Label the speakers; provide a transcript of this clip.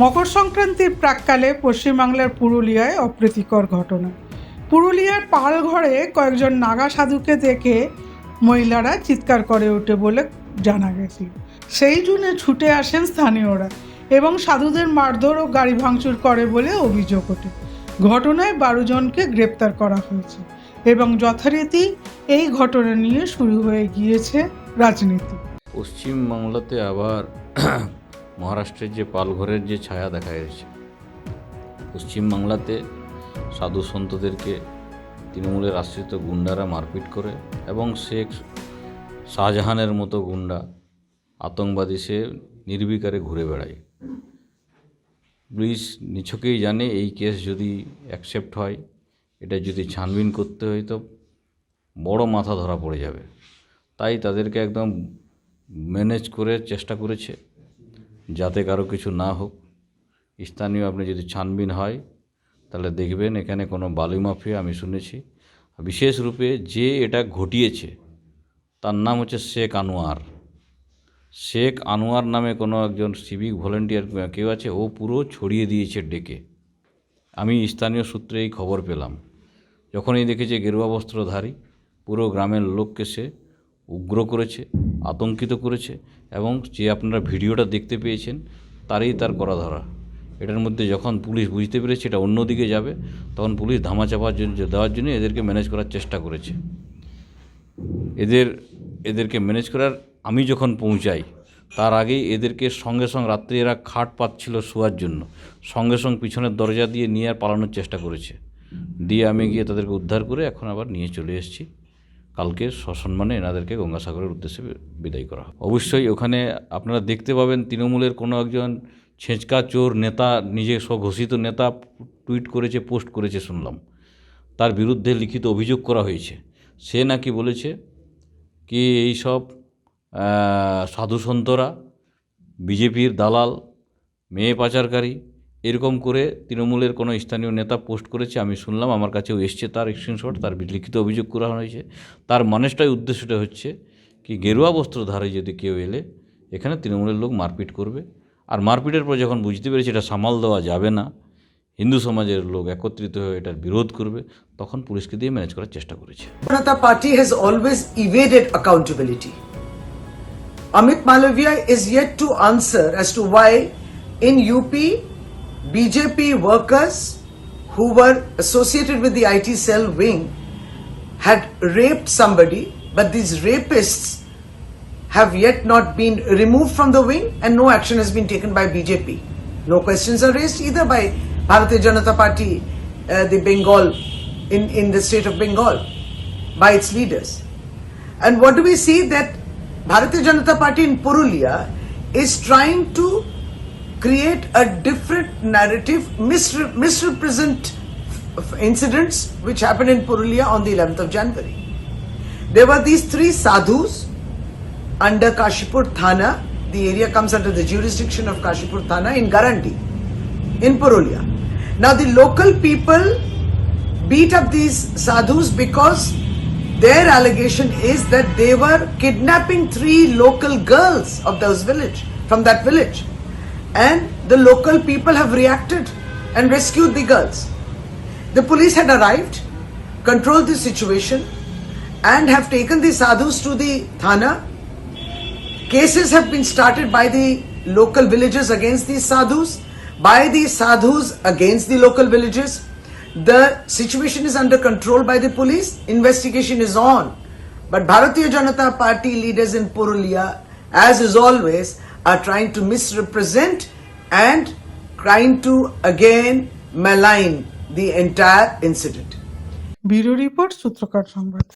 Speaker 1: মকর সংক্রান্তির প্রাককালে পশ্চিমবাংলার পুরুলিয়ায় অপ্রীতিকর ঘটনা। পুরুলিয়ার পালঘরে কয়েকজন নাগা সাধুকে দেখে মহিলারা চিৎকার করে ওঠে বলে জানা গেছে। সেই জন্যে ছুটে আসেন স্থানীয়রা এবং সাধুদের মারধর ও গাড়ি ভাঙচুর করে বলে অভিযোগ ওঠে। ঘটনায় বারো জনকে গ্রেপ্তার করা হয়েছে এবং যথারীতি এই ঘটনা নিয়ে শুরু হয়ে গিয়েছে রাজনীতি।
Speaker 2: পশ্চিমবাংলাতে আবার মহারাষ্ট্রের যে পালঘরের যে ছায়া দেখা যাচ্ছে পশ্চিমবাংলাতে সাধু সন্তদেরকে তৃণমূলের আশ্রিত গুন্ডারা মারপিট করে এবং শেখ শাহজাহানের মতো গুন্ডা আতঙ্কবাদী সে নির্বিকারে ঘুরে বেড়ায়। পুলিশ নিছকেই জানে এই কেস যদি অ্যাকসেপ্ট হয়, এটা যদি ছানবিন করতে হয় তো বড় মাথা ধরা পড়ে যাবে। তাই তাদেরকে একদম ম্যানেজ করে, চেষ্টা করেছে। যাতে কারও কিছু না হোক। স্থানীয় আপনি যদি ছানবিন হয়, তাহলে দেখবেন এখানে কোনো বালি মাফিয়া আমি শুনেছি। বিশেষ রূপে যে এটা ঘটিয়েছে, তার নাম হচ্ছে শেখ আনোয়ার। শেখ আনোয়ার নামে কোনো একজন সিভিক ভলেন্টিয়ার কেউ আছে, ও পুরো ছড়িয়ে দিয়েছে ডেকে। আমি স্থানীয় সূত্রে এই খবর পেলাম। যখনই দেখেছে গেরুয়া বস্ত্রধারী, পুরো গ্রামের লোককে সে উগ্র করেছে। আতঙ্কিত করেছে এবং যে আপনারা ভিডিওটা দেখতে পেয়েছেন, তারই তার করা ধরা এটার মধ্যে যখন পুলিশ বুঝতে পেরেছে এটা অন্যদিকে যাবে, তখন পুলিশ ধামাচাপার জন্য, দেওয়ার জন্য এদেরকে ম্যানেজ করার চেষ্টা করেছে। এদের, এদেরকে ম্যানেজ করার, আমি যখন পৌঁছাই, তার আগেই এদেরকে সঙ্গে সঙ্গে রাত্রে এরা খাট পাচ্ছিল শোয়ার জন্য, সঙ্গে সঙ্গে পিছনের দরজা দিয়ে নিয়ে আর পালানোর চেষ্টা করেছে। দিয়ে আমি গিয়ে তাদেরকে উদ্ধার করে এখন আবার নিয়ে চলে এসেছি। কালকে সসম্মানে এনাদেরকে গঙ্গাসাগরের উদ্দেশ্যে বিদায় করা হবে। অবশ্যই ওখানে আপনারা দেখতে পাবেন তৃণমূলের কোনো একজন ছেঁচকা চোর নেতা, নিজে স্বঘোষিত নেতা টুইট করেছে, পোস্ট করেছে, শুনলাম। তার বিরুদ্ধে লিখিত অভিযোগ করা হয়েছে। সে নাকি বলেছে কি এই সব সাধুসন্তরা, বিজেপির দালাল, মেয়ে পাচারকারী এরকম করে তৃণমূলের কোনো স্থানীয় নেতা পোস্ট করেছে আমি শুনলাম আমার কাছেও এসছে তার স্ক্রিনশট তার লিখিত অভিযোগ করা হয়েছে। তার মানুষটাই উদ্দেশ্যটা হচ্ছে কি গেরুয়া বস্ত্রধারী যদি কেউ এলে এখানে তৃণমূলের লোক মারপিট করবে। আর মারপিটের পর যখন বুঝতে পেরেছে এটা সামাল দেওয়া যাবে না হিন্দু সমাজের লোক একত্রিত হয়ে এটার বিরোধ করবে তখন পুলিশকে দিয়ে ম্যানেজ করার চেষ্টা করেছে।
Speaker 3: Janata Party has always evaded accountability. Amit Malavia is yet to answer as to why in UP, BJP workers who were associated with the IT cell wing had raped somebody, but these rapists have yet not been removed from the wing and no action has been taken by BJP. No questions are raised either by Bharatiya Janata Party, uh, the Bengal, in, in the state of Bengal, by its leaders. And what do we see that Bharatiya Janata Party in Purulia is trying to create a different narrative, misre- misrepresent incidents which happened in Purulia on the 11th of January. There were these three sadhus under Kashipur Thana. The area comes under the jurisdiction of Kashipur Thana in Garandi, in Purulia. Now the local people beat up these sadhus because their allegation is that they were kidnapping three local girls of those village from that village and the local people have reacted and rescued the girls the police had arrived controlled the situation and have taken the sadhus to the thana Cases have been started by the local villagers against these sadhus, by the sadhus against the local villagers. The situation is under control by the police. Investigation is on. But Bharatiya Janata Party leaders in Purulia, as is always, are trying to misrepresent and trying to again malign the entire incident.
Speaker 1: Bureau report সূত্রকার সংবাদ